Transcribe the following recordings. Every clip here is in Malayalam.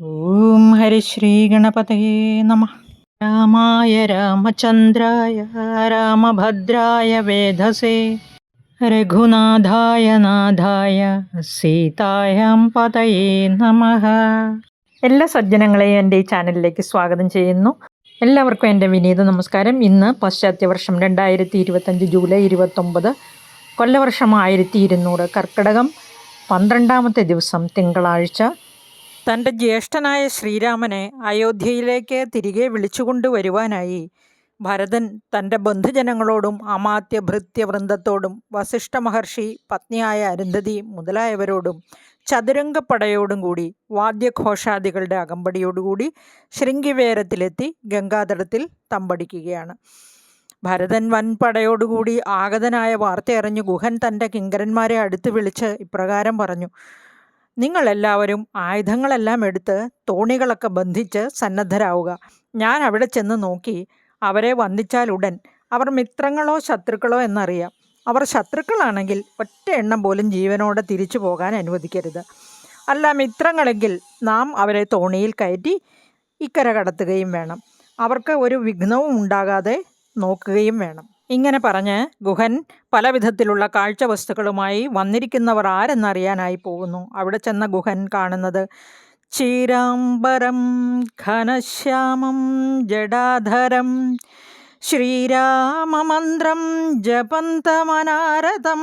ഓം ഹരിശ്രീ ഗണപതയേ നമ. രാമായ രാമചന്ദ്രായ രാമഭദ്രായ വേദസേ. രഘുനാഥായ നാഥായ സീതായം പതയേ നമ. എല്ലാ സജ്ജനങ്ങളെയും എന്റെ ഈ ചാനലിലേക്ക് സ്വാഗതം ചെയ്യുന്നു. എല്ലാവർക്കും എന്റെ വിനീത നമസ്കാരം. ഇന്ന് പാശ്ചാത്യവർഷം രണ്ടായിരത്തി ഇരുപത്തഞ്ച് ജൂലൈ ഇരുപത്തൊമ്പത് കൊല്ലവർഷം ആയിരത്തി ഇരുന്നൂറ് കർക്കിടകം പന്ത്രണ്ടാമത്തെ ദിവസം തിങ്കളാഴ്ച. തന്റെ ജ്യേഷ്ഠനായ ശ്രീരാമനെ അയോധ്യയിലേക്ക് തിരികെ വിളിച്ചുകൊണ്ടുവരുവാനായി ഭരതൻ തന്റെ ബന്ധുജനങ്ങളോടും അമാത്യ ഭൃത്യ വൃന്ദത്തോടും വസിഷ്ഠ മഹർഷി പത്നിയായ അരുന്ധതി മുതലായവരോടും ചതുരംഗപ്പടയോടും കൂടി വാദ്യഘോഷാദികളുടെ അകമ്പടിയോടുകൂടി ശൃംഗിവേരത്തിലെത്തി ഗംഗാതടത്തിൽ തമ്പടിക്കുകയാണ്. ഭരതൻ വൻപടയോടുകൂടി ആഗതനായ വാർത്തയറിഞ്ഞു ഗുഹൻ തന്റെ കിങ്കരന്മാരെ അടുത്ത് വിളിച്ച് ഇപ്രകാരം പറഞ്ഞു. നിങ്ങളെല്ലാവരും ആയുധങ്ങളെല്ലാം എടുത്ത് തോണികളൊക്കെ ബന്ധിച്ച് സന്നദ്ധരാവുക. ഞാൻ അവിടെ ചെന്ന് നോക്കി അവരെ വന്ദിച്ചാലുടൻ അവർ മിത്രങ്ങളോ ശത്രുക്കളോ എന്നറിയാം. അവർ ശത്രുക്കളാണെങ്കിൽ ഒറ്റ എണ്ണം പോലും ജീവനോടെ തിരിച്ചു പോകാൻ അനുവദിക്കരുത്. അല്ല മിത്രങ്ങളെങ്കിൽ നാം അവരെ തോണിയിൽ കയറ്റി ഇക്കര കടത്തുകയും വേണം. അവർക്ക് ഒരു വിഘ്നവും ഉണ്ടാകാതെ നോക്കുകയും വേണം. ഇങ്ങനെ പറഞ്ഞ് ഗുഹൻ പല വിധത്തിലുള്ള കാഴ്ച വസ്തുക്കളുമായി വന്നിരിക്കുന്നവർ ആരെന്നറിയാനായി പോകുന്നു. അവിടെ ചെന്ന ഗുഹൻ കാണുന്നത് ചീരാംബരം ഘനശ്യാമം ജഡാധരം ശ്രീരാമമന്ത്രം ജപന്തമനാരതം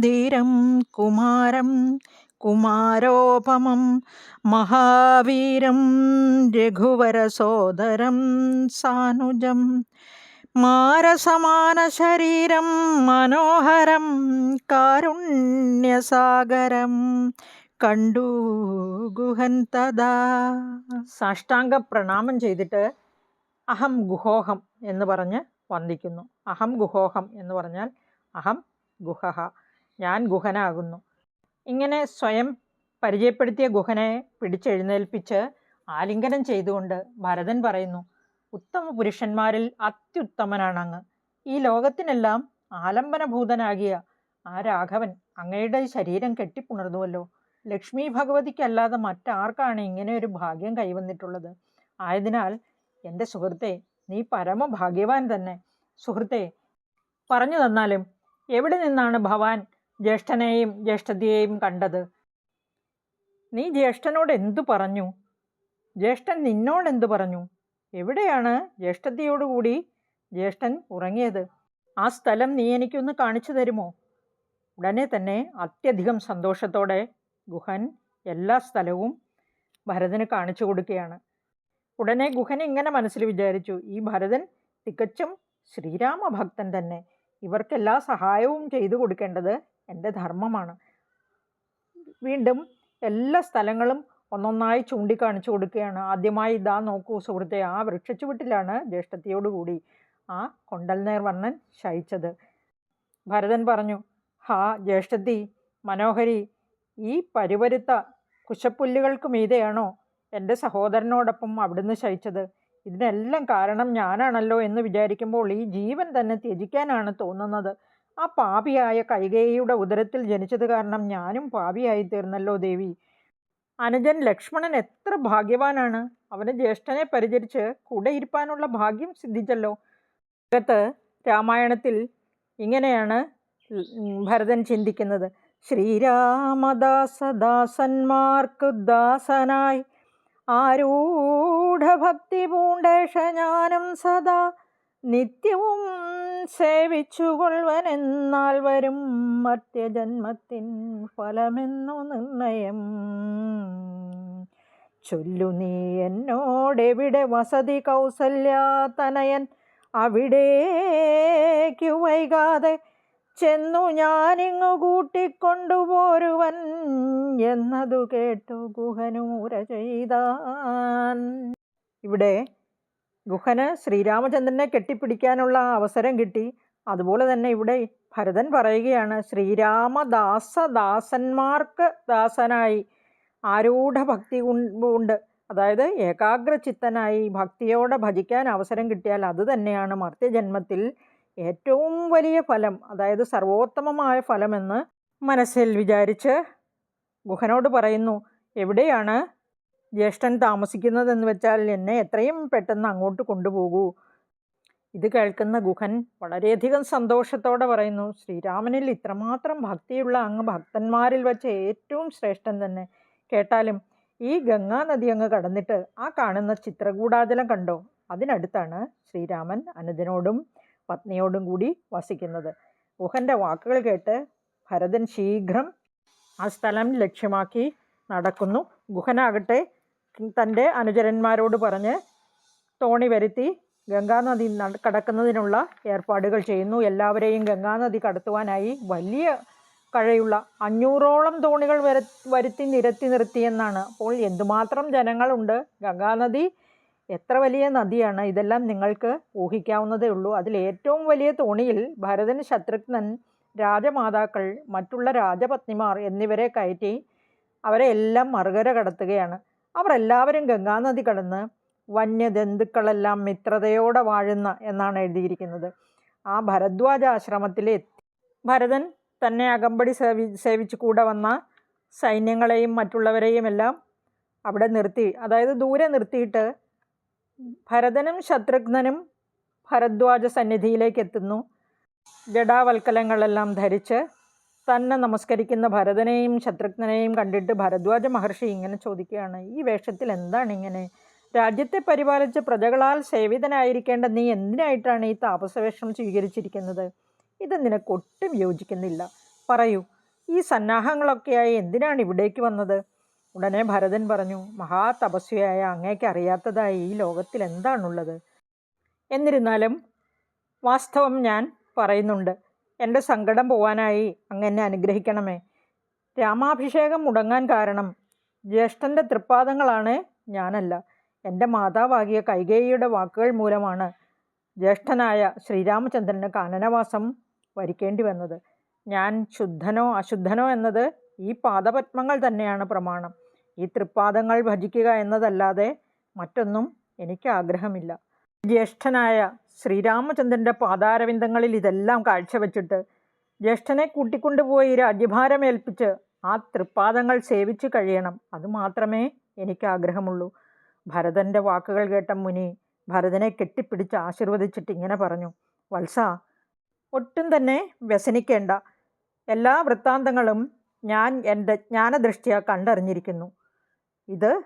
ധീരം കുമാരം കുമാരോപമം മഹാവീരം രഘുവരസോദരം സാനുജം മാരസമാനശരീരം മനോഹരം കാരുണ്യസാഗരം. കണ്ടു ഗുഹൻ തഥാ. സാഷ്ടാംഗ പ്രണാമം ചെയ്തിട്ട് അഹം ഗുഹോഹം എന്ന് പറഞ്ഞ് വന്ദിക്കുന്നു. അഹം ഗുഹോഹം എന്ന് പറഞ്ഞാൽ അഹം ഗുഹഹ. ഞാൻ ഗുഹനാകുന്നു. ഇങ്ങനെ സ്വയം പരിചയപ്പെടുത്തിയ ഗുഹനെ പിടിച്ചെഴുന്നേൽപ്പിച്ച് ആലിംഗനം ചെയ്തുകൊണ്ട് ഭരതൻ പറയുന്നു ഉത്തമ പുരുഷന്മാരിൽ അത്യുത്തമനാണ് അങ്ങ് ഈ ലോകത്തിനെല്ലാം ആലംബനഭൂതനാകിയ ആ രാഘവൻ അങ്ങയുടെ ശരീരം കെട്ടിപ്പുണർന്നുവല്ലോ. ലക്ഷ്മി ഭഗവതിക്കല്ലാതെ മറ്റാർക്കാണ് ഇങ്ങനെ ഒരു ഭാഗ്യം കൈവന്നിട്ടുള്ളത്? ആയതിനാൽ എന്റെ സുഹൃത്തെ നീ പരമ ഭാഗ്യവാൻ തന്നെ. സുഹൃത്തെ പറഞ്ഞു തന്നാലും എവിടെ നിന്നാണ് ഭവാൻ ജ്യേഷ്ഠനെയും ജ്യേഷ്ഠതയെയും കണ്ടത്? നീ ജ്യേഷ്ഠനോട് എന്തു പറഞ്ഞു? ജ്യേഷ്ഠൻ നിന്നോട് എന്തു പറഞ്ഞു? എവിടെയാണ് ജ്യേഷ്ഠതയോടുകൂടി ജ്യേഷ്ഠൻ ഉറങ്ങിയത്? ആ സ്ഥലം നീ എനിക്കൊന്ന് കാണിച്ചു തരുമോ? ഉടനെ തന്നെ അത്യധികം സന്തോഷത്തോടെ ഗുഹൻ എല്ലാ സ്ഥലവും ഭരതന് കാണിച്ചു കൊടുക്കുകയാണ്. ഉടനെ ഗുഹൻ ഇങ്ങനെ മനസ്സിൽ വിചാരിച്ചു ഈ ഭരതൻ തികച്ചും ശ്രീരാമഭക്തൻ തന്നെ. ഇവർക്കെല്ലാ സഹായവും ചെയ്തു കൊടുക്കേണ്ടത് എന്റെ ധർമ്മമാണ്. വീണ്ടും എല്ലാ സ്ഥലങ്ങളും ഒന്നൊന്നായി ചൂണ്ടിക്കാണിച്ചു കൊടുക്കുകയാണ്. ആദ്യമായി ഇതാ നോക്കൂ സുഹൃത്തെ ആ വൃക്ഷച്ചുവട്ടിലാണ് ജ്യേഷ്ഠത്തിയോടുകൂടി ആ കൊണ്ടൽനേർ വർണൻ ശയിച്ചത്. ഭരതൻ പറഞ്ഞു ഹാ ജ്യേഷ്ഠത്തി മനോഹരി ഈ പരുവരുത്ത കുശപ്പുല്ലുകൾക്ക് മീതെയാണോ എന്റെ സഹോദരനോടൊപ്പം അവിടുന്ന് ശയിച്ചത്? ഇതിനെല്ലാം കാരണം ഞാനാണല്ലോ എന്ന് വിചാരിക്കുമ്പോൾ ഈ ജീവൻ തന്നെ ത്യജിക്കാനാണ് തോന്നുന്നത്. ആ പാപിയായ കൈകേയിയുടെ ഉദരത്തിൽ ജനിച്ചത് കാരണം ഞാനും പാപിയായി തീർന്നല്ലോ ദേവി. അനുജൻ ലക്ഷ്മണൻ എത്ര ഭാഗ്യവാനാണ്? അവന് ജ്യേഷ്ഠനെ പരിചരിച്ച് കൂടെ ഇരിപ്പാനുള്ള ഭാഗ്യം സിദ്ധിച്ചല്ലോ. അകത്ത് രാമായണത്തിൽ ഇങ്ങനെയാണ് ഭരതൻ ചിന്തിക്കുന്നത്. ശ്രീരാമദാസദാസന്മാർക്ക് ദാസനായി. ആരൂഢഭക്തി പൂണ്ടേഷ ഞാനും സദാ നിത്യവും സേവിച്ചുകൊള്ളുവനെന്നാൽ വരും മർത്യജന്മത്തിൻ ഫലമെന്നു നിർണയം. ചൊല്ലു നീ എന്നോടെവിടെ വസതി കൗസല്യ കൗസല്യാതനയൻ അവിടേക്കു വൈകാതെ ചെന്നു ഞാനിങ്ങു കൂട്ടിക്കൊണ്ടുപോരുവൻ എന്നതു കേട്ടു ഗുഹനൂര ചെയ്താൻ. ഇവിടെ ഗുഹന് ശ്രീരാമചന്ദ്രനെ കെട്ടിപ്പിടിക്കാനുള്ള അവസരം കിട്ടി. അതുപോലെ തന്നെ ഇവിടെ ഭരതൻ പറയുകയാണ് ശ്രീരാമദാസദാസന്മാർക്ക് ദാസനായി ആരൂഢ ഭക്തി ഉണ്ട്. അതായത് ഏകാഗ്രചിത്തനായി ഭക്തിയോടെ ഭജിക്കാൻ അവസരം കിട്ടിയാൽ അത് തന്നെയാണ് മർത്യജന്മത്തിൽ ഏറ്റവും വലിയ ഫലം അതായത് സർവോത്തമമായ ഫലമെന്ന് മനസ്സിൽ വിചാരിച്ച് ഗുഹനോട് പറയുന്നു. എവിടെയാണ് ജ്യേഷ്ഠൻ താമസിക്കുന്നതെന്ന് വെച്ചാൽ എന്നെ എത്രയും പെട്ടെന്ന് അങ്ങോട്ട് കൊണ്ടുപോകൂ. ഇത് കേൾക്കുന്ന ഗുഹൻ വളരെയധികം സന്തോഷത്തോടെ പറയുന്നു ശ്രീരാമനിൽ ഇത്രമാത്രം ഭക്തിയുള്ള അങ്ങ് ഭക്തന്മാരിൽ വെച്ച് ഏറ്റവും ശ്രേഷ്ഠൻ തന്നെ. കേട്ടാലും ഈ ഗംഗാനദി അങ്ങ് കടന്നിട്ട് ആ കാണുന്ന ചിത്രകൂടാചലം കണ്ടോ? അതിനടുത്താണ് ശ്രീരാമൻ അനുജനോടും പത്നിയോടും കൂടി വസിക്കുന്നത്. ഗുഹന്റെ വാക്കുകൾ കേട്ട് ഭരതൻ ശീഘ്രം ആ സ്ഥലം ലക്ഷ്യമാക്കി നടക്കുന്നു. ഗുഹനാകട്ടെ തന്റെ അനുചരന്മാരോട് പറഞ്ഞ് തോണി വരുത്തി ഗംഗാനദി കടക്കുന്നതിനുള്ള ഏർപ്പാടുകൾ ചെയ്യുന്നു. എല്ലാവരെയും ഗംഗാനദി കടത്തുവാനായി വലിയ കഴയുള്ള അഞ്ഞൂറോളം തോണികൾ വര വരുത്തി നിരത്തി നിർത്തിയെന്നാണ് അപ്പോൾ എന്തുമാത്രം ജനങ്ങളുണ്ട്? ഗംഗാനദി എത്ര വലിയ നദിയാണ്? ഇതെല്ലാം നിങ്ങൾക്ക് ഊഹിക്കാവുന്നതേ ഉള്ളൂ. അതിൽ ഏറ്റവും വലിയ തോണിയിൽ ഭരതൻ ശത്രുഘ്നൻ രാജമാതാക്കൾ മറ്റുള്ള രാജപത്നിമാർ എന്നിവരെ കയറ്റി അവരെ എല്ലാം മറുകര കടത്തുകയാണ്. അവർ എല്ലാവരും ഗംഗാനദി കടന്ന് വന്യജന്തുക്കളെല്ലാം മിത്രതയോടെ വാഴുന്ന എന്നാണ് എഴുതിയിരിക്കുന്നത്. ആ ഭരദ്വാജ ആശ്രമത്തിലെ ഭരതൻ തന്നെ അകമ്പടി സേവി സേവിച്ച് കൂടെ വന്ന സൈന്യങ്ങളെയും മറ്റുള്ളവരെയും എല്ലാം അവിടെ നിർത്തി. അതായത് ദൂരെ നിർത്തിയിട്ട് ഭരതനും ശത്രുഘ്നനും ഭരദ്വാജ സന്നിധിയിലേക്ക് എത്തുന്നു. ജഡാവൽക്കലങ്ങളെല്ലാം ധരിച്ച് തന്നെ നമസ്കരിക്കുന്ന ഭരതനെയും ശത്രുഘ്നെയും കണ്ടിട്ട് ഭരദ്വാജ മഹർഷി ഇങ്ങനെ ചോദിക്കുകയാണ് ഈ വേഷത്തിൽ എന്താണ് ഇങ്ങനെ? രാജ്യത്തെ പരിപാലിച്ച് പ്രജകളാൽ സേവിതനായിരിക്കേണ്ട നീ എന്തിനായിട്ടാണ് ഈ താപസവേഷം സ്വീകരിച്ചിരിക്കുന്നത്? ഇത് നിനക്കൊട്ടും യോജിക്കുന്നില്ല. പറയൂ ഈ സന്നാഹങ്ങളൊക്കെയായി എന്തിനാണ് ഇവിടേക്ക് വന്നത്? ഉടനെ ഭരതൻ പറഞ്ഞു മഹാതപസ്വിയായ അങ്ങേക്ക് അറിയാത്തതായി ഈ ലോകത്തിൽ എന്താണുള്ളത്? എന്നിരുന്നാലും വാസ്തവം ഞാൻ പറയുന്നുണ്ട് എന്റെ സങ്കടം പോവാനായി അങ്ങ് എന്നെ അനുഗ്രഹിക്കണമേ. രാമാഭിഷേകം മുടങ്ങാൻ കാരണം ജ്യേഷ്ഠന്റെ തൃപ്പാദങ്ങളാണ് ഞാനല്ല. എന്റെ മാതാവാകിയ കൈകേയിയുടെ വാക്കുകൾ മൂലമാണ് ജ്യേഷ്ഠനായ ശ്രീരാമചന്ദ്രന് കാനനവാസം വരിക്കേണ്ടി വന്നത്. ഞാൻ ശുദ്ധനോ അശുദ്ധനോ എന്നത് ഈ പാദപത്മങ്ങൾ തന്നെയാണ് പ്രമാണം. ഈ തൃപ്പാദങ്ങൾ ഭജിക്കുക എന്നതല്ലാതെ മറ്റൊന്നും എനിക്ക് ആഗ്രഹമില്ല. ജ്യേഷ്ഠനായ ശ്രീരാമചന്ദ്രന്റെ പാതാരവിന്ദങ്ങളിൽ ഇതെല്ലാം കാഴ്ചവെച്ചിട്ട് ജ്യേഷ്ഠനെ കൂട്ടിക്കൊണ്ടുപോയി രാജ്യഭാരമേൽപ്പിച്ച് ആ തൃപ്പാദങ്ങൾ സേവിച്ചു കഴിയണം. അതുമാത്രമേ എനിക്ക് ആഗ്രഹമുള്ളൂ ഭരതന്റെ വാക്കുകൾ കേട്ട മുനി ഭരതനെ കെട്ടിപ്പിടിച്ച് ആശീർവദിച്ചിട്ട് ഇങ്ങനെ പറഞ്ഞു. വത്സ ഒട്ടും തന്നെ വ്യസനിക്കേണ്ട. എല്ലാ വൃത്താന്തങ്ങളും ഞാൻ എന്റെ ജ്ഞാനദൃഷ്ടിയ കണ്ടറിഞ്ഞിരിക്കുന്നു. ഇത്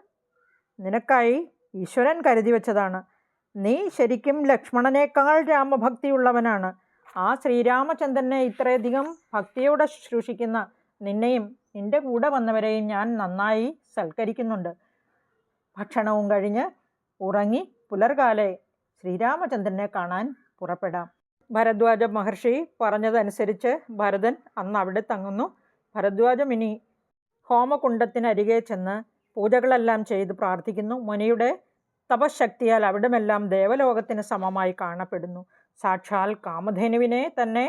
നിനക്കായി ഈശ്വരൻ കരുതി വച്ചതാണ്. നീ ശരിക്കും ലക്ഷ്മണനേക്കാൾ രാമഭക്തിയുള്ളവനാണ്. ആ ശ്രീരാമചന്ദ്രനെ ഇത്രയധികം ഭക്തിയോടെ ശുശ്രൂഷിക്കുന്ന നിന്നെയും നിന്റെ കൂടെ വന്നവരെയും ഞാൻ നന്നായി സൽക്കരിക്കുന്നുണ്ട്. ഭക്ഷണവും കഴിഞ്ഞ് ഉറങ്ങി പുലർകാലെ ശ്രീരാമചന്ദ്രനെ കാണാൻ പുറപ്പെടാം. ഭരദ്വാജ മഹർഷി പറഞ്ഞതനുസരിച്ച് ഭരതൻ അന്ന് അവിടെ തങ്ങുന്നു. ഭരദ്വാജം ഇനി ഹോമകുണ്ടത്തിനരികെ ചെന്ന് പൂജകളെല്ലാം ചെയ്ത് പ്രാർത്ഥിക്കുന്നു. മുനിയുടെ തപശക്തിയാൽ അവിടമെല്ലാം ദേവലോകത്തിന് സമമായി കാണപ്പെടുന്നു. സാക്ഷാൽ കാമധേനുവിനെ തന്നെ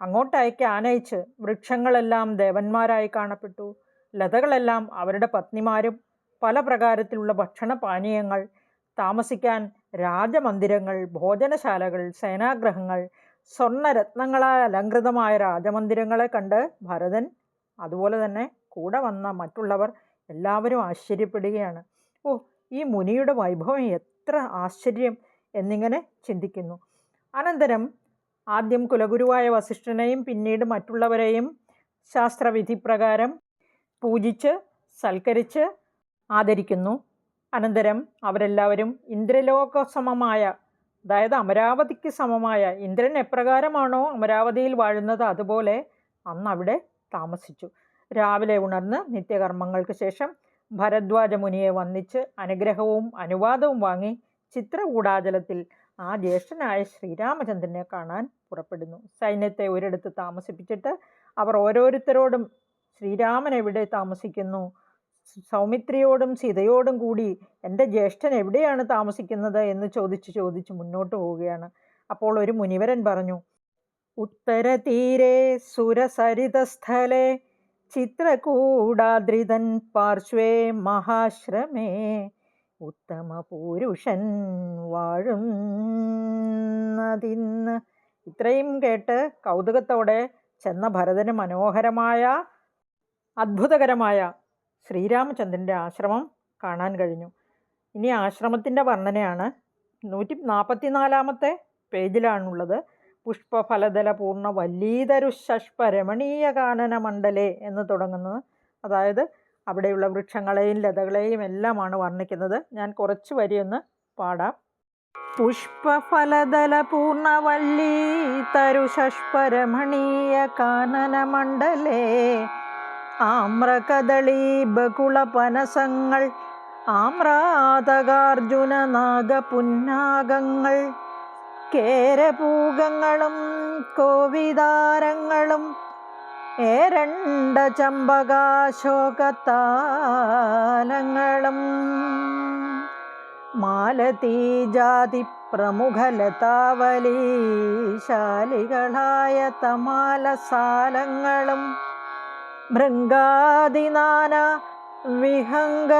അങ്ങോട്ടയക്ക് ആനയിച്ച് വൃക്ഷങ്ങളെല്ലാം ദേവന്മാരായി കാണപ്പെട്ടു. ലതകളെല്ലാം അവരുടെ പത്നിമാരും പല പ്രകാരത്തിലുള്ള ഭക്ഷണപാനീയങ്ങൾ താമസിക്കാൻ രാജമന്ദിരങ്ങൾ ഭോജനശാലകൾ സേനാഗ്രഹങ്ങൾ സ്വർണരത്നങ്ങളാൽ അലങ്കൃതമായ രാജമന്ദിരങ്ങളെ കണ്ട് ഭരതൻ അതുപോലെ തന്നെ കൂടെ വന്ന മറ്റുള്ളവർ എല്ലാവരും ആശ്ചര്യപ്പെടുകയാണ്. ഓ ഈ മുനിയുടെ വൈഭവം എത്ര ആശ്ചര്യം എന്നിങ്ങനെ ചിന്തിക്കുന്നു. അനന്തരം ആദ്യം കുലഗുരുവായ വസിഷ്ഠനെയും പിന്നീട് മറ്റുള്ളവരെയും ശാസ്ത്രവിധി പ്രകാരം പൂജിച്ച് സൽക്കരിച്ച് ആദരിക്കുന്നു. അനന്തരം അവരെല്ലാവരും ഇന്ദ്രലോക സമമായ അതായത് അമരാവതിക്ക് സമമായ ഇന്ദ്രൻ എപ്രകാരമാണോ അമരാവതിയിൽ വാഴുന്നത് അതുപോലെ അന്ന് അവിടെ താമസിച്ചു. രാവിലെ ഉണർന്ന് നിത്യകർമ്മങ്ങൾക്ക് ശേഷം ഭരദ്വാജ മുനിയെ വന്നിച്ച് അനുഗ്രഹവും അനുവാദവും വാങ്ങി ചിത്രകൂടാചലത്തിൽ ആ ജ്യേഷ്ഠനായ ശ്രീരാമചന്ദ്രനെ കാണാൻ പുറപ്പെടുന്നു. സൈന്യത്തെ ഒരിടത്ത് താമസിപ്പിച്ചിട്ട് അവർ ഓരോരുത്തരോടും ശ്രീരാമൻ എവിടെ താമസിക്കുന്നു? സൗമിത്രിയോടും സീതയോടും കൂടി എന്റെ ജ്യേഷ്ഠൻ എവിടെയാണ് താമസിക്കുന്നത് എന്ന് ചോദിച്ച് ചോദിച്ച് മുന്നോട്ട് പോവുകയാണ്. അപ്പോൾ ഒരു മുനിവരൻ പറഞ്ഞു ഉത്തരതീരേ സുരസരിതസ്ഥലെ ചിത്രകൂടാദ്രിതൻ പാർശ്വേ മഹാശ്രമേ. ഉത്തമ പുരുഷൻ വാഴുന്നതിന്ന്. ഇത്രയും കേട്ട് കൗതുകത്തോടെ ചെന്ന ഭരതന് മനോഹരമായ അത്ഭുതകരമായ ശ്രീരാമചന്ദ്രന്റെ ആശ്രമം കാണാൻ കഴിഞ്ഞു. ഇനി ആശ്രമത്തിന്റെ വർണനയാണ് നൂറ്റി നാൽപ്പത്തിനാലാമത്തെ പേജിലാണുള്ളത്. പുഷ്പഫലദല പൂർണ വല്ലീതരു രമണീയ കാനന മണ്ഡലേ എന്ന് തുടങ്ങുന്നത്. അതായത് അവിടെയുള്ള വൃക്ഷങ്ങളെയും ലതകളെയും എല്ലാമാണ് വർണിക്കുന്നത്. ഞാൻ കുറച്ച് വരിയൊന്ന് പാടാം. പുഷ്പഫലദല പൂർണവല്ലീ തരുഷഷ്പരമണീയ കാനനമണ്ഡലേ ആമ്രകദളീ ബകുളപനസങ്ങൾ ആമ്രാതകാർജുന നാഗപുന്നാഗങ്ങൾ കേരപൂഗങ്ങളും കോവിതാരങ്ങളും ഏരണ്ട ചമ്പകാശോകത്താലങ്ങളും മാലതീജാതി പ്രമുഖലതാവലീശാലികളായ തമാലസാലങ്ങളും ഭൃങ്കാതിനാന വിഹംഗനാദങ്ങളും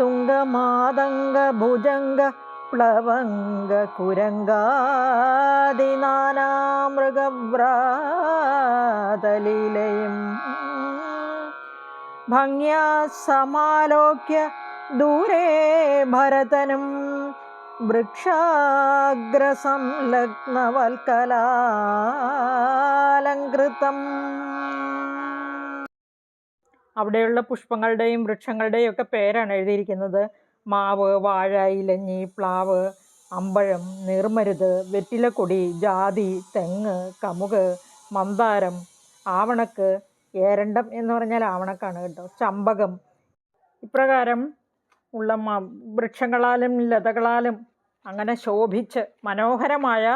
തുങ്കമാതംഗ ഭുജംഗ പ്ലവംഗ കുരങ്കാദിനാനാമൃഗവ്രാതലീലയും. ഭംഗ്യാ സമാലോക്യ ദൂരേ ഭരതനും വൃക്ഷാഗ്രസംലഗ്നവൽക്കലാലങ്കൃതം അവിടെയുള്ള പുഷ്പങ്ങളുടെയും വൃക്ഷങ്ങളുടെയും ഒക്കെ പേരാണ് എഴുതിയിരിക്കുന്നത്. മാവ് വാഴ ഇലഞ്ഞി പ്ലാവ് അമ്പഴം നീർമരുത് വെറ്റിലക്കൊടി ജാതി തെങ്ങ് കമുക് മന്ദാരം ആവണക്ക് ഏരണ്ടം എന്ന് പറഞ്ഞാൽ ആവണക്കാണ് കേട്ടോ. ചമ്പകം. ഇപ്രകാരം ഉള്ള മ വൃക്ഷങ്ങളാലും ലതകളാലും അങ്ങനെ ശോഭിച്ച് മനോഹരമായ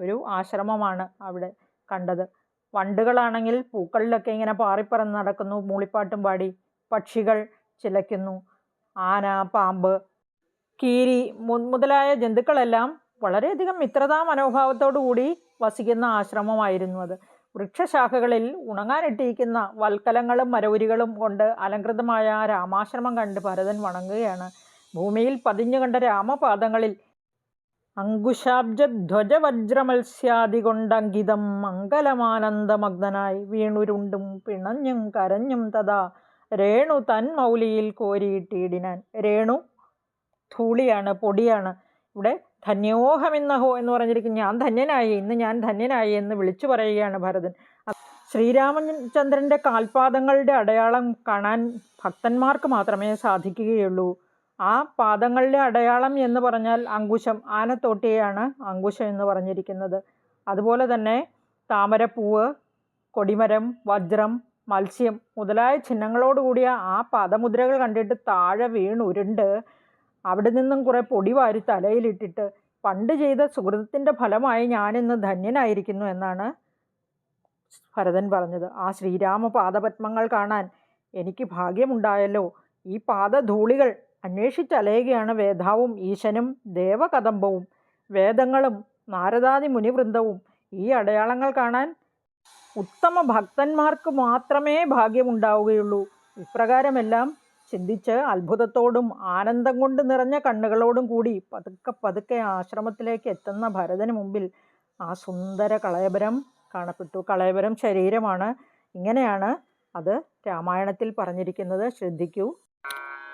ഒരു ആശ്രമമാണ് അവിടെ കണ്ടത്. വണ്ടുകളാണെങ്കിൽ പൂക്കളിലൊക്കെ ഇങ്ങനെ പാറിപ്പറന്ന് നടക്കുന്നു മൂളിപ്പാട്ടും പാടി പക്ഷികൾ ചിലയ്ക്കുന്നു ആന പാമ്പ് കീരി മുതലായ ജന്തുക്കളെല്ലാം വളരെയധികം മിത്രതാ മനോഭാവത്തോടു കൂടി വസിക്കുന്ന ആശ്രമമായിരുന്നു അത്. വൃക്ഷശാഖകളിൽ ഉണങ്ങാനിട്ടിരിക്കുന്ന വൽക്കലങ്ങളും മരവുരികളും കൊണ്ട് അലങ്കൃതമായ രാമാശ്രമം കണ്ട് ഭരതൻ വണങ്ങുകയാണ്. ഭൂമിയിൽ പതിഞ്ഞു കണ്ട രാമപാദങ്ങളിൽ അങ്കുശാബ്ജധ്വജവജ്രമത്സ്യാദി കൊണ്ടങ്കിതം മംഗലമാനന്ദമഗ്നനായി വീണുരുണ്ടും പിണഞ്ഞും കരഞ്ഞും തഥാ രേണു തൻ മൗലിയിൽ കോരിയിട്ടിടിനാൻ. രേണു ധൂളിയാണ് പൊടിയാണ്. ഇവിടെ ധന്യോഹമെന്നഹോ എന്ന് പറഞ്ഞിരിക്കും. ഞാൻ ധന്യനായി ഇന്ന് ഞാൻ ധന്യനായി എന്ന് വിളിച്ചു പറയുകയാണ് ഭരതൻ. ശ്രീരാമചന്ദ്രന്റെ കാൽപാദങ്ങളുടെ അടയാളം കാണാൻ ഭക്തന്മാർക്ക് മാത്രമേ സാധിക്കുകയുള്ളൂ. ആ പാദങ്ങളുടെ അടയാളം എന്ന് പറഞ്ഞാൽ അങ്കുശം ആനത്തോട്ടിയാണ് അങ്കുശം എന്ന് പറഞ്ഞിരിക്കുന്നത്. അതുപോലെ തന്നെ താമരപ്പൂവ് കൊടിമരം വജ്രം മത്സ്യം മുതലായ ചിഹ്നങ്ങളോടുകൂടിയ ആ പാദമുദ്രകൾ കണ്ടിട്ട് താഴെ വീണുരുണ്ട് അവിടെ നിന്നും കുറേ പൊടി വാരി തലയിലിട്ടിട്ട് പണ്ട് ചെയ്ത സുഹൃത്തിന്റെ ഫലമായി ഞാനിന്ന് ധന്യനായിരിക്കുന്നു എന്നാണ് ഭരതൻ പറഞ്ഞത്. ആ ശ്രീരാമ പാദപത്മങ്ങൾ കാണാൻ എനിക്ക് ഭാഗ്യമുണ്ടായല്ലോ. ഈ പാദധൂളികൾ അന്വേഷിച്ചലയുകയാണ് വേദാവും ഈശനും ദേവകദംബവും വേദങ്ങളും നാരദാദി മുനിവൃന്ദവും ഈ അടയാളങ്ങൾ കാണാൻ ഉത്തമ ഭക്തന്മാർക്ക് മാത്രമേ ഭാഗ്യമുണ്ടാവുകയുള്ളൂ. ഇപ്രകാരമെല്ലാം ചിന്തിച്ച് അത്ഭുതത്തോടും ആനന്ദം കൊണ്ട് നിറഞ്ഞ കണ്ണുകളോടും കൂടി പതുക്കെ പതുക്കെ ആശ്രമത്തിലേക്ക് എത്തുന്ന ഭരതന് മുമ്പിൽ ആ സുന്ദര കളയപരം കാണപ്പെട്ടു. കളയപരം ശരീരമാണ്. ഇങ്ങനെയാണ് അത് രാമായണത്തിൽ പറഞ്ഞിരിക്കുന്നത്. ശ്രദ്ധിക്കൂ.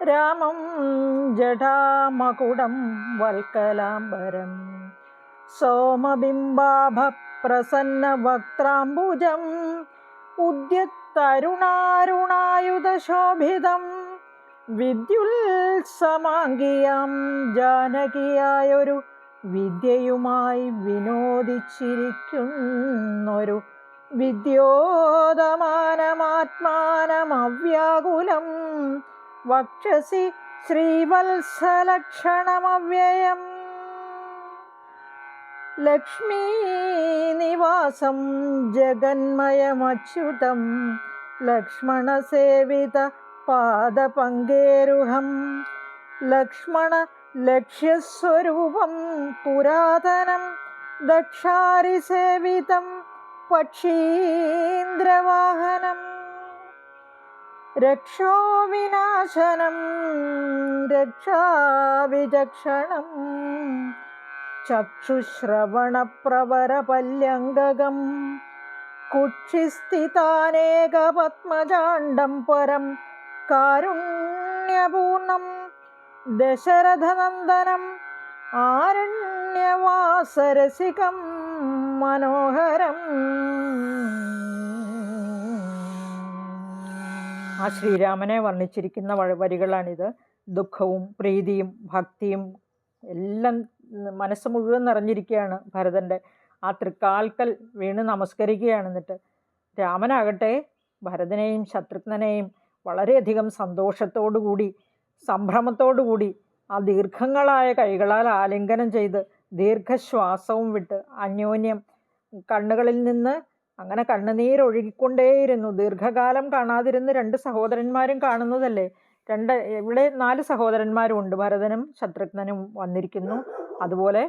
രാമം ജടാമകുടം വൽക്കലാംബരം. സോമബിംബാഭപ്രസന്നവക്ത്രാംബുജം ഉദ്യത്തരുണാരുണായുധശോഭിതം വിദ്യുത്സമാങ്കിയം ജാനകിയായൊരു വിദ്യയുമായി വിനോദിച്ചിരിക്കുന്നൊരു വിദ്യോതമാനമാത്മാനമവ്യാകുലം വക്ഷസി ശ്രീവത്സലക്ഷണമവ്യയം. ലക്ഷ്മീനിവാസം ജഗന്മയമച്യുതം ലക്ഷ്മണസേവിത പാദപങ്കേരുഹം. ലക്ഷ്മണ ലക്ഷ്യസ്വരൂപം പുരാതനം ദക്ഷാരിസേവിതം പക്ഷീന്ദ്രവാഹനം. രക്ഷോവിനാശനം രക്ഷാവിചക്ഷണം ചക്ഷുശ്രവണപ്രവരപല്യംഗകം കുക്ഷിസ്ഥിതാനേകപത്മജാണ്ഡം പരം കാരുണ്യപൂർണം. ദശരഥനന്ദനം ആരണ്യവാസരസികം മനോഹരം. ആ ശ്രീരാമനെ വർണിച്ചിരിക്കുന്ന വരികളാണിത്. ദുഃഖവും പ്രീതിയും ഭക്തിയും എല്ലാം മനസ്സ് മുഴുവൻ നിറഞ്ഞിരിക്കുകയാണ് ഭരതന്റെ ആ തൃക്കാൽക്കൽ വീണ് നമസ്കരിക്കുകയാണ് എന്നിട്ട്. രാമനാകട്ടെ ഭരതനെയും ശത്രുഘ്നനെയും വളരെയധികം സന്തോഷത്തോടുകൂടി സംഭ്രമത്തോടുകൂടി ആ ദീർഘങ്ങളായ കൈകളാൽ ആലിംഗനം ചെയ്ത് ദീർഘശ്വാസവും വിട്ട് അന്യോന്യം കണ്ണുകളിൽ നിന്ന് അങ്ങനെ കണ്ണുനീരൊഴുകിക്കൊണ്ടേയിരുന്നു ദീർഘകാലം കാണാതിരുന്ന് രണ്ട് സഹോദരന്മാരും കാണുന്നതല്ലേ? രണ്ട് ഇവിടെ നാല് സഹോദരന്മാരും ഉണ്ട്. ഭരതനും ശത്രുഘ്നനും വന്നിരിക്കുന്നു. അതുപോലെ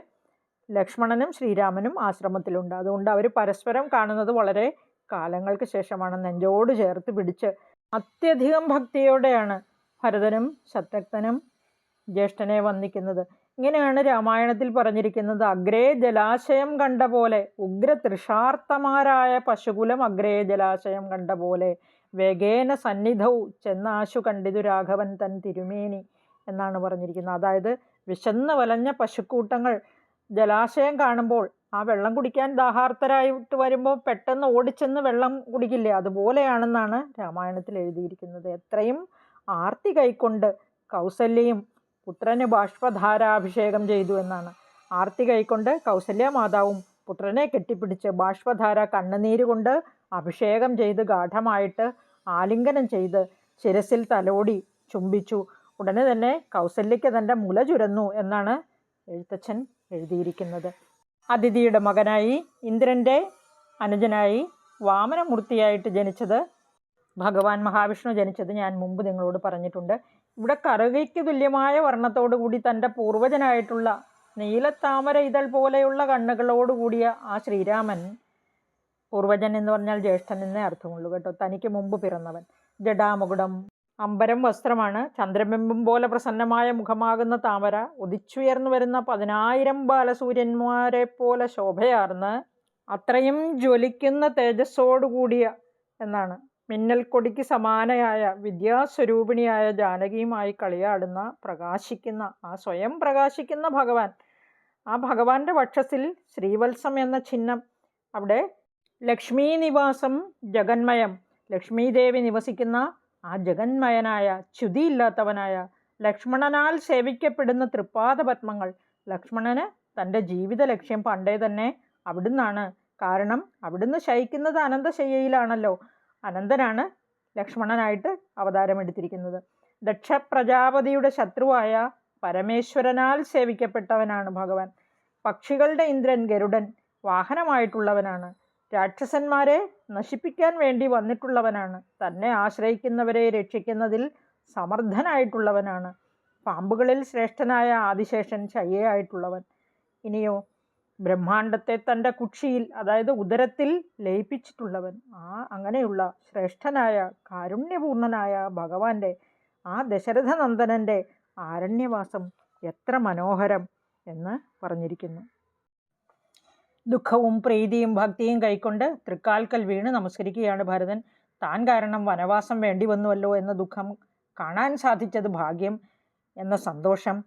ലക്ഷ്മണനും ശ്രീരാമനും ആശ്രമത്തിലുണ്ട്. അതുകൊണ്ട് അവർ പരസ്പരം കാണുന്നത് വളരെ കാലങ്ങൾക്ക് ശേഷമാണ്. നെഞ്ചോട് ചേർത്ത് പിടിച്ച് അത്യധികം ഭക്തിയോടെയാണ് ഭരതനും ശത്രുഘ്നനും ജ്യേഷ്ഠനെ വന്ദിക്കുന്നത് ഇങ്ങനെയാണ് രാമായണത്തിൽ പറഞ്ഞിരിക്കുന്നത്. അഗ്രേ ജലാശയം കണ്ട പോലെ ഉഗ്ര തൃഷാർത്ഥമാരായ പശുകുലം അഗ്രേ ജലാശയം കണ്ട പോലെ വേഗേന സന്നിധൗ ചെന്നാശു കണ്ടിതു രാഘവൻ തൻ തിരുമേനി എന്നാണ് പറഞ്ഞിരിക്കുന്നത്. അതായത് വിശന്ന് വലഞ്ഞ പശുക്കൂട്ടങ്ങൾ ജലാശയം കാണുമ്പോൾ ആ വെള്ളം കുടിക്കാൻ ദാഹാർത്തരായിട്ട് വരുമ്പോൾ പെട്ടെന്ന് ഓടിച്ചെന്ന് വെള്ളം കുടിക്കില്ലേ? അതുപോലെയാണെന്നാണ് രാമായണത്തിൽ എഴുതിയിരിക്കുന്നത്. എത്രയും ആർത്തി കൈക്കൊണ്ട് കൗസല്യയും പുത്രന് ബാഷ്പധാരാഭിഷേകം ചെയ്തു എന്നാണ്. ആർത്തി കൈക്കൊണ്ട് കൗസല്യ മാതാവും പുത്രനെ കെട്ടിപ്പിടിച്ച് ബാഷ്പധാര കണ്ണുനീര് കൊണ്ട് അഭിഷേകം ചെയ്ത് ഗാഠമായിട്ട് ആലിംഗനം ചെയ്ത് ശിരസിൽ തലോടി ചുംബിച്ചു. ഉടനെ തന്നെ കൗസല്യയ്ക്ക് തന്റെ മുല ചുരന്നു എന്നാണ് എഴുത്തച്ഛൻ എഴുതിയിരിക്കുന്നത്. അതിഥിയുടെ മകനായി ഇന്ദ്രന്റെ അനുജനായി വാമനമൂർത്തിയായിട്ട് ജനിച്ചത് ഭഗവാൻ മഹാവിഷ്ണു ജനിച്ചത് ഞാൻ മുമ്പ് നിങ്ങളോട് പറഞ്ഞിട്ടുണ്ട്. ഇവിടെ കറുകയ്ക്ക് തുല്യമായ വർണത്തോടു കൂടി തന്റെ പൂർവജനായിട്ടുള്ള നീലത്താമര ഇതൾ പോലെയുള്ള കണ്ണുകളോട് കൂടിയ ആ ശ്രീരാമൻ പൂർവജൻ എന്ന് പറഞ്ഞാൽ ജ്യേഷ്ഠൻ എന്നേ അർത്ഥമുള്ളൂ കേട്ടോ. തനിക്ക് മുമ്പ് പിറന്നവൻ. ജഡാമുകുടം അമ്പരം വസ്ത്രമാണ്. ചന്ദ്രബിംബം പോലെ പ്രസന്നമായ മുഖമാകുന്ന താമര. ഉദിച്ചുയർന്നു വരുന്ന പതിനായിരം ബാലസൂര്യന്മാരെ പോലെ ശോഭയാർന്ന് അത്രയും ജ്വലിക്കുന്ന തേജസ്സോടുകൂടിയ എന്നാണ്. മിന്നൽക്കൊടിക്ക് സമാനയായ വിദ്യാസ്വരൂപിണിയായ ജാനകിയുമായി കളിയാടുന്ന പ്രകാശിക്കുന്ന ആ സ്വയം പ്രകാശിക്കുന്ന ഭഗവാൻ. ആ ഭഗവാന്റെ പക്ഷത്തിൽ ശ്രീവത്സം എന്ന ചിഹ്നം. അവിടെ ലക്ഷ്മീ നിവാസം ജഗന്മയം. ലക്ഷ്മീദേവി നിവസിക്കുന്ന ആ ജഗന്മയനായ ച്യുതിയില്ലാത്തവനായ ലക്ഷ്മണനാൽ സേവിക്കപ്പെടുന്ന തൃപ്പാദ പത്മങ്ങൾ ലക്ഷ്മണന് തന്റെ ജീവിത ലക്ഷ്യം പണ്ടേ തന്നെ അവിടുന്നാണ്. കാരണം അവിടുന്ന് ശയിക്കുന്നത് അനന്തശയ്യയിലാണല്ലോ. അനന്തനാണ് ലക്ഷ്മണനായിട്ട് അവതാരമെടുത്തിരിക്കുന്നത്. ദക്ഷ പ്രജാപതിയുടെ ശത്രുവായ പരമേശ്വരനാൽ സേവിക്കപ്പെട്ടവനാണ് ഭഗവാൻ. പക്ഷികളുടെ ഇന്ദ്രൻ ഗരുഡൻ വാഹനമായിട്ടുള്ളവനാണ്. രാക്ഷസന്മാരെ നശിപ്പിക്കാൻ വേണ്ടി വന്നിട്ടുള്ളവനാണ്. തന്നെ ആശ്രയിക്കുന്നവരെ രക്ഷിക്കുന്നതിൽ സമർത്ഥനായിട്ടുള്ളവനാണ്. പാമ്പുകളിൽ ശ്രേഷ്ഠനായ ആദിശേഷൻ ശയ്യയായിട്ടുള്ളവൻ ഇനിയോ ബ്രഹ്മാണ്ടത്തെ തന്റെ കുക്ഷിയിൽ അതായത് ഉദരത്തിൽ ലയിപ്പിച്ചിട്ടുള്ളവൻ ആ അങ്ങനെയുള്ള ശ്രേഷ്ഠനായ കാരുണ്യപൂർണനായ ഭഗവാന്റെ ആ ദശരഥനന്ദനന്റെ ആരണ്യവാസം എത്ര മനോഹരം എന്ന് പറഞ്ഞിരിക്കുന്നു. ദുഃഖവും പ്രീതിയും ഭക്തിയും കൈക്കൊണ്ട് തൃക്കാൽക്കൽ വീണ് നമസ്കരിക്കുകയാണ് ഭരതൻ. താൻ കാരണം വനവാസം വേണ്ടി വന്നുവല്ലോ എന്ന ദുഃഖം കാണാൻ സാധിച്ചത് ഭാഗ്യം എന്ന സന്തോഷം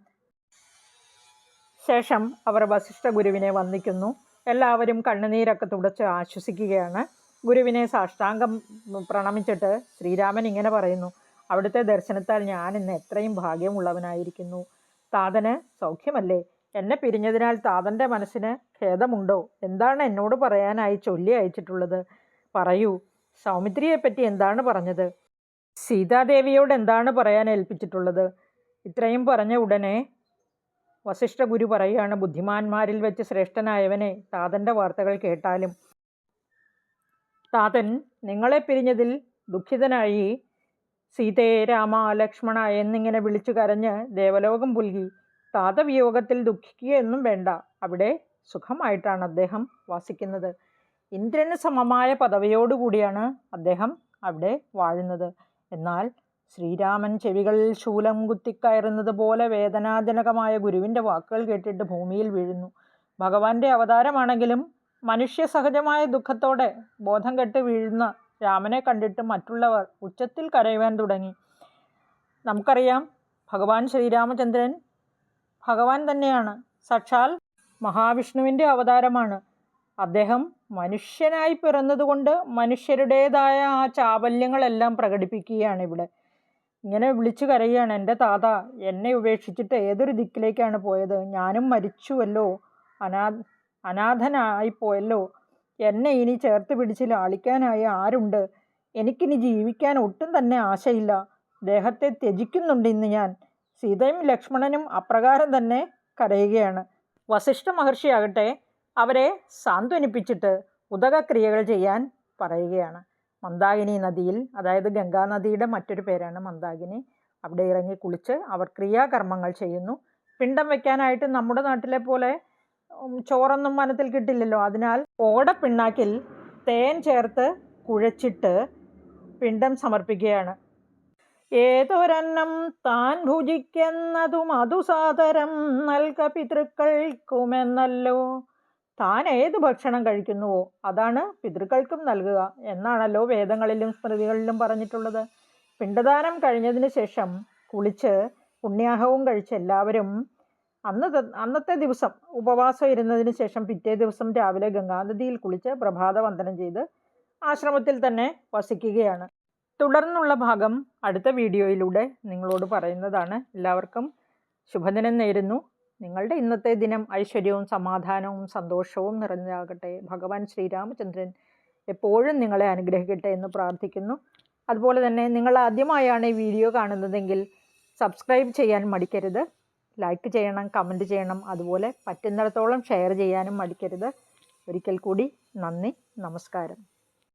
ശേഷം അവർ വസിഷ്ഠ ഗുരുവിനെ വന്ദിക്കുന്നു. എല്ലാവരും കണ്ണുനീരൊക്കെ തുടച്ച് ആശ്വസിക്കുകയാണ്. ഗുരുവിനെ സാഷ്ടാംഗം പ്രണമിച്ചിട്ട് ശ്രീരാമൻ ഇങ്ങനെ പറയുന്നു അവിടുത്തെ ദർശനത്താൽ ഞാൻ ഇന്ന് എത്രയും ഭാഗ്യമുള്ളവനായിരിക്കുന്നു. താതന് സൗഖ്യമല്ലേ? എന്നെ പിരിഞ്ഞതിനാൽ താതന്റെ മനസ്സിന് ഖേദമുണ്ടോ? എന്താണ് എന്നോട് പറയാനായി ചൊല്ലി അയച്ചിട്ടുള്ളത്? പറയൂ. സൗമിത്രിയെപ്പറ്റി എന്താണ് പറഞ്ഞത്? സീതാദേവിയോട് എന്താണ് പറയാൻ ഏൽപ്പിച്ചിട്ടുള്ളത്? ഇത്രയും പറഞ്ഞ ഉടനെ വസിഷ്ഠ ഗുരു പറയുകയാണ് ബുദ്ധിമാന്മാരിൽ വെച്ച് ശ്രേഷ്ഠനായവനെ താതന്റെ വാർത്തകൾ കേട്ടാലും താതൻ നിങ്ങളെ പിരിഞ്ഞതിൽ ദുഃഖിതനായി സീതയെ രാമ ലക്ഷ്മണ എന്നിങ്ങനെ വിളിച്ചു കരഞ്ഞ് ദേവലോകം പുൽകി താതവിയോഗത്തിൽ ദുഃഖിക്കുകയൊന്നും വേണ്ട അവിടെ സുഖമായിട്ടാണ് അദ്ദേഹം വാസിക്കുന്നത്. ഇന്ദ്രന് സമമായ പദവിയോടുകൂടിയാണ് അദ്ദേഹം അവിടെ വാഴുന്നത്. എന്നാൽ ശ്രീരാമൻ ചെവികളിൽ ശൂലം കുത്തിക്കയറുന്നത് പോലെ വേദനാജനകമായ ഗുരുവിന്റെ വാക്കുകൾ കേട്ടിട്ട് ഭൂമിയിൽ വീഴുന്നു. ഭഗവാന്റെ അവതാരമാണെങ്കിലും മനുഷ്യ സഹജമായ ദുഃഖത്തോടെ ബോധം കെട്ട് വീഴുന്ന രാമനെ കണ്ടിട്ട് മറ്റുള്ളവർ ഉച്ചത്തിൽ കരയുവാൻ തുടങ്ങി. നമുക്കറിയാം ഭഗവാൻ ശ്രീരാമചന്ദ്രൻ ഭഗവാൻ തന്നെയാണ്. സക്ഷാൽ മഹാവിഷ്ണുവിന്റെ അവതാരമാണ്. അദ്ദേഹം മനുഷ്യനായി പിറന്നതുകൊണ്ട് മനുഷ്യരുടേതായ ആ ചാബല്യങ്ങളെല്ലാം പ്രകടിപ്പിക്കുകയാണ് ഇവിടെ. ഇങ്ങനെ വിളിച്ചു കരയുകയാണ് എന്റെ താത. എന്നെ ഉപേക്ഷിച്ചിട്ട് ഏതൊരു ദിക്കിലേക്കാണ് പോയത്? ഞാനും മരിച്ചുവല്ലോ. അനാ അനാഥനായിപ്പോയല്ലോ എന്നെ ഇനി ചേർത്ത് പിടിച്ച് ലാളിക്കാനായി ആരുണ്ട്? എനിക്കിനി ജീവിക്കാൻ ഒട്ടും തന്നെ ആശയില്ല. ദേഹത്തെ ത്യജിക്കുന്നുണ്ട് ഇന്ന് ഞാൻ. സീതയും ലക്ഷ്മണനും അപ്രകാരം തന്നെ കരയുകയാണ്. വസിഷ്ഠ മഹർഷിയാകട്ടെ അവരെ സാന്ത്വനിപ്പിച്ചിട്ട് ഉദകക്രിയകൾ ചെയ്യാൻ പറയുകയാണ്. മന്ദാകിനി നദിയിൽ അതായത് ഗംഗാനദിയുടെ മറ്റൊരു പേരാണ് മന്ദാകിനി. അവിടെ ഇറങ്ങി കുളിച്ച് അവർ ക്രിയാകർമ്മങ്ങൾ ചെയ്യുന്നു. പിണ്ടം വയ്ക്കാനായിട്ട് നമ്മുടെ നാട്ടിലെ പോലെ ചോറൊന്നും വനത്തിൽ കിട്ടില്ലല്ലോ. അതിനാൽ ഓടപ്പിണ്ണാക്കിൽ തേൻ ചേർത്ത് കുഴച്ചിട്ട് പിണ്ടം സമർപ്പിക്കുകയാണ്. ഏതൊരന്നം താൻ ഭുജിക്കുന്നതും അതുസാദരം നൽക പിതൃക്കൾക്കുമെന്നല്ലോ. താൻ ഏത് ഭക്ഷണം കഴിക്കുന്നുവോ അതാണ് പിതൃക്കൾക്കും നൽകുക എന്നാണല്ലോ വേദങ്ങളിലും സ്മൃതികളിലും പറഞ്ഞിട്ടുള്ളത്. പിണ്ടദാനം കഴിഞ്ഞതിന് ശേഷം കുളിച്ച് പുണ്യാഹവും കഴിച്ച് എല്ലാവരും അന്ന് അന്നത്തെ ദിവസം ഉപവാസം ഇരുന്നതിന് ശേഷം പിറ്റേ ദിവസം രാവിലെ ഗംഗാനദിയിൽ കുളിച്ച് പ്രഭാത വന്ദനം ചെയ്ത് ആശ്രമത്തിൽ തന്നെ വസിക്കുകയാണ്. തുടർന്നുള്ള ഭാഗം അടുത്ത വീഡിയോയിലൂടെ നിങ്ങളോട് പറയുന്നതാണ്. എല്ലാവർക്കും ശുഭദിനം നേരുന്നു. നിങ്ങളുടെ ഇന്നത്തെ ദിനം ഐശ്വര്യവും സമാധാനവും സന്തോഷവും നിറഞ്ഞതാകട്ടെ. ഭഗവാൻ ശ്രീരാമചന്ദ്രൻ എപ്പോഴും നിങ്ങളെ അനുഗ്രഹിക്കട്ടെ എന്ന് പ്രാർത്ഥിക്കുന്നു. അതുപോലെ തന്നെ നിങ്ങൾ ആദ്യമായാണ് ഈ വീഡിയോ കാണുന്നതെങ്കിൽ സബ്സ്ക്രൈബ് ചെയ്യാൻ മടിക്കരുത്. ലൈക്ക് ചെയ്യണം കമന്റ് ചെയ്യണം. അതുപോലെ പറ്റുന്നിടത്തോളം ഷെയർ ചെയ്യാനും മടിക്കരുത്. ഒരിക്കൽ കൂടി നന്ദി നമസ്കാരം.